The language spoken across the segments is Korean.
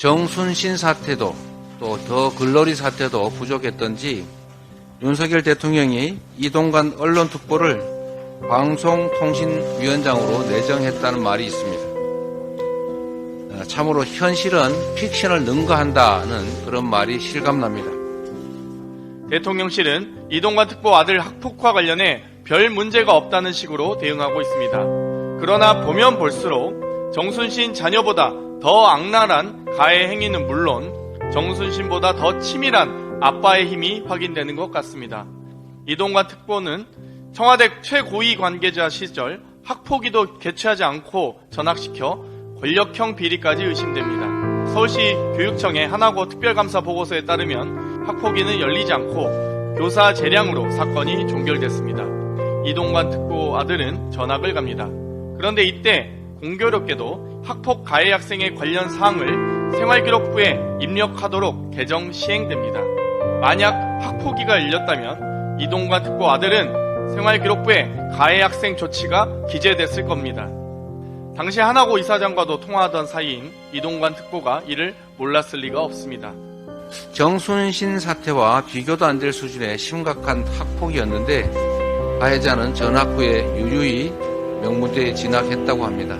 정순신 사태도 또 더 글로리 사태도 부족했던지 윤석열 대통령이 이동관 언론특보를 방송통신위원장으로 내정했다는 말이 있습니다. 어, 참으로 현실은 픽션을 능가한다는 그런 말이 실감납니다. 대통령실은 이동관 특보 아들 학폭과 관련해 별 문제가 없다는 식으로 대응하고 있습니다. 그러나 보면 볼수록 정순신 자녀보다 더 악랄한 가해 행위는 물론 정순신보다 더 치밀한 아빠의 힘이 확인되는 것 같습니다. 이동관 특보는 청와대 최고위 관계자 시절 학폭위도 개최하지 않고 전학시켜 권력형 비리까지 의심됩니다. 서울시 교육청의 하나고 특별감사 보고서에 따르면 학폭위는 열리지 않고 교사 재량으로 사건이 종결됐습니다. 이동관 특보 아들은 전학을 갑니다. 그런데 이때 공교롭게도 학폭 가해 학생의 관련 사항을 생활기록부에 입력하도록 개정 시행됩니다. 만약 학폭위가 열렸다면 이동관 특보 아들은 생활기록부에 가해 학생 조치가 기재됐을 겁니다. 당시 하나고 이사장과도 통화하던 사이인 이동관 특보가 이를 몰랐을 리가 없습니다. 정순신 사태와 비교도 안 될 수준의 심각한 학폭이었는데 가해자는 전학 후에 유유히 명문대에 진학했다고 합니다.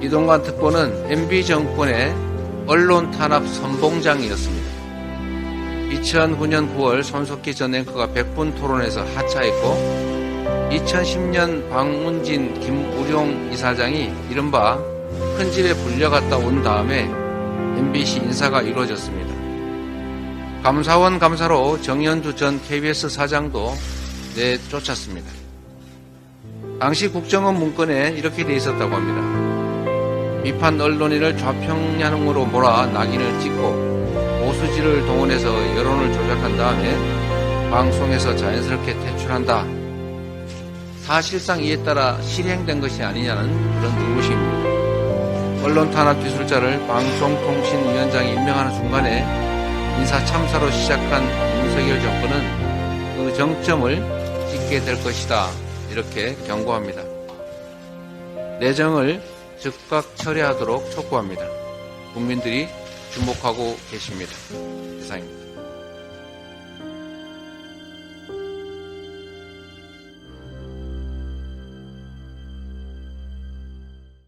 이동관 특보는 MB 정권의 언론 탄압 선봉장이었습니다. 2009년 9월 손석희 전 앵커가 100분 토론에서 하차했고 2010년 박문진 김우룡 이사장이 이른바 큰 집에 불려갔다 온 다음에 MBC 인사가 이루어졌습니다. 감사원 감사로 정현주 전 KBS 사장도 내쫓았습니다. 당시 국정원 문건에 이렇게 돼 있었다고 합니다. 비판 언론인을 좌평양으로 몰아 낙인을 찍고 보수지를 동원해서 여론을 조작한 다음에 방송에서 자연스럽게 퇴출한다. 사실상 이에 따라 실행된 것이 아니냐는 그런 의구심입니다. 언론 탄압 기술자를 방송통신위원장이 임명하는 순간에 인사 참사로 시작한 윤석열 정권은 그 정점을 찍게 될 것이다. 이렇게 경고합니다. 내정을 즉각 처리하도록 촉구합니다. 국민들이 주목하고 계십니다. 이상입니다.